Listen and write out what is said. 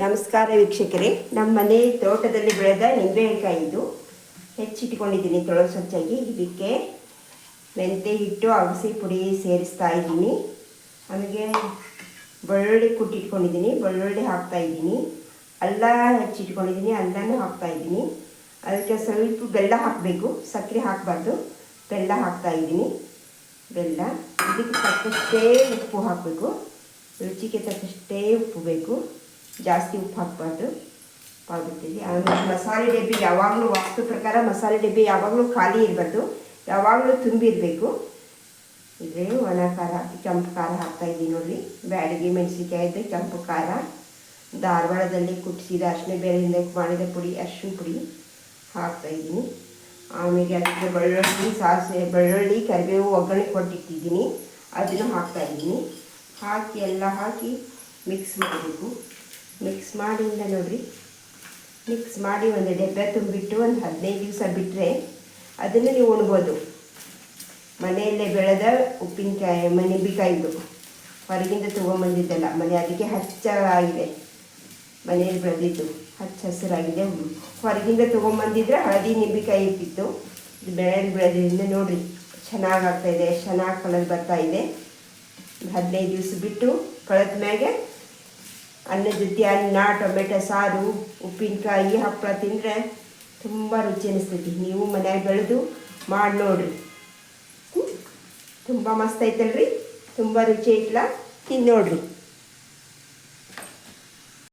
ನಮಸ್ಕಾರ ವೀಕ್ಷಕರೇ. ನಮ್ಮ ಮನೆ ತೋಟದಲ್ಲಿ ಬೆಳೆದ ನಿಂಬೆಕಾಯಿ ಇದು ಹೆಚ್ಚಿಟ್ಕೊಂಡಿದ್ದೀನಿ ತೊಳೆ ಸ್ವಚ್ಛಾಗಿ ಇದಕ್ಕೆ ಮೆಂತೆ ಹಿಟ್ಟು, ಅಗಸಿ ಪುಡಿ ಸೇರಿಸ್ತಾ ಇದ್ದೀನಿ. ಆಮೇಲೆ ಬೆಳ್ಳುಳ್ಳಿ ಕುಟ್ಟಿಟ್ಕೊಂಡಿದ್ದೀನಿ. ಬೆಳ್ಳುಳ್ಳಿ ಹಾಕ್ತಾ ಇದ್ದೀನಿ. ಅಲ್ಲ ಹೆಚ್ಚಿಟ್ಕೊಂಡಿದ್ದೀನಿ ಅಲ್ಲನೂ ಹಾಕ್ತಾ ಇದ್ದೀನಿ. ಅದಕ್ಕೆ ಸ್ವಲ್ಪ ಬೆಲ್ಲ ಹಾಕಬೇಕು. ಸಕ್ಕರೆ ಹಾಕಬಾರ್ದು. ಬೆಲ್ಲ ಹಾಕ್ತಾ ಇದ್ದೀನಿ. ಬೆಲ್ಲ, ಇದಕ್ಕೆ ತಕ್ಕಷ್ಟೇ ಉಪ್ಪು ಹಾಕಬೇಕು. ರುಚಿಗೆ ತಕ್ಕಷ್ಟೇ ಉಪ್ಪು ಬೇಕು. ಜಾಸ್ತಿ ಉಪ್ಪು ಹಾಕಬಾರ್ದು. ಆಗುತ್ತಿದೆ ಆಮೇಲೆ ಮಸಾಲೆ ಡಬ್ಬಿ ಯಾವಾಗಲೂ ವಾಸ್ತು ಪ್ರಕಾರ ಮಸಾಲೆ ಡಬ್ಬಿ ಯಾವಾಗಲೂ ಖಾಲಿ ಇರಬಾರ್ದು. ಯಾವಾಗಲೂ ತುಂಬಿರಬೇಕು ಇದ್ರೆ ಒಣ ಖಾರ, ಕೆಂಪು ಖಾರ ಹಾಕ್ತಾಯಿದ್ದೀನಿ ನೋಡಿ. ಬ್ಯಾಡಿಗೆ ಮೆಣಸಿನ್ಕಾಯ್ದು ಕೆಂಪು ಖಾರ. ಧಾರವಾಡದಲ್ಲಿ ಕುಟ್ಟಿಸಿದ ಅರ್ಶಿನ ಬೇರೆಯಿಂದ ಮಾಡಿದ ಪುಡಿ, ಅರ್ಶಿನ ಪುಡಿ ಹಾಕ್ತಾ ಇದ್ದೀನಿ. ಆಮೇಲೆ ಅದಕ್ಕೆ ಬೆಳ್ಳುಳ್ಳಿ, ಸಾಸಿವೆ, ಬೆಳ್ಳುಳ್ಳಿ, ಕರಿಬೇವು, ಒಗ್ಗರಣೆ ಕೊಟ್ಟಿಟ್ಟಿದ್ದೀನಿ. ಅದನ್ನು ಹಾಕ್ತಾ ಇದ್ದೀನಿ. ಹಾಕಿ, ಎಲ್ಲ ಹಾಕಿ ಮಿಕ್ಸ್ ಮಾಡಬೇಕು. ಮಿಕ್ಸ್ ಮಾಡಿಂದ ನೋಡಿರಿ. ಮಿಕ್ಸ್ ಮಾಡಿ ಒಂದು ಡಬ್ಬೆ ತುಂಬಿಟ್ಟು ಒಂದು ಹದಿನೈದು ದಿವಸ ಬಿಟ್ಟರೆ ಅದನ್ನು ನೀವು ಉಣ್ಬೋದು. ಮನೆಯಲ್ಲೇ ಬೆಳೆದ ಉಪ್ಪಿನಕಾಯಿ ನಿಂಬೆಕಾಯಿದು ಹೊರಗಿಂದ ತೊಗೊಂಬಂದಿದ್ದಲ್ಲ. ಮನೆ ಅದಕ್ಕೆ ಹಚ್ಚಾಗಿದೆ ಮನೆಯಲ್ಲಿ ಬೆಳೆದಿದ್ದು ಹಚ್ಚ ಹಸಿರಾಗಿದೆ ಹೊರಗಿಂದ ತೊಗೊಂಬಂದಿದ್ರೆ ಹಳದಿ ನಿಂಬೆಕಾಯಿ ಇಟ್ಟಿತ್ತು. ಇದು ಬೆಳೆಯಲ್ಲಿ ಬೆಳೆದ್ರಿಂದ ನೋಡಿರಿ ಚೆನ್ನಾಗಿ ಇದೆ. ಚೆನ್ನಾಗಿ ಕಲರ್ ಬರ್ತಾ ಇದೆ. ಹದಿನೈದು ದಿವಸ ಬಿಟ್ಟು ಕಳೆದ ಮ್ಯಾಗೆ ಅನ್ನದ ಜೊತೆ ಅನ್ನ ಟೊಮೆಟೊ, ಸಾರು, ಉಪ್ಪಿನಕಾಯಿ ಹಪ್ಪಳ ತಿಂದರೆ ತುಂಬ ರುಚಿ ಅನಿಸ್ತೈತಿ. ನೀವು ಮನ್ಯಾಗ ಬೆಳೆದು ಮಾಡಿ ನೋಡ್ರಿ. ತುಂಬ ಮಸ್ತ್ ಐತಲ್ರಿ? ತುಂಬ ರುಚಿ ಐತ್ಲ? ತಿಂದು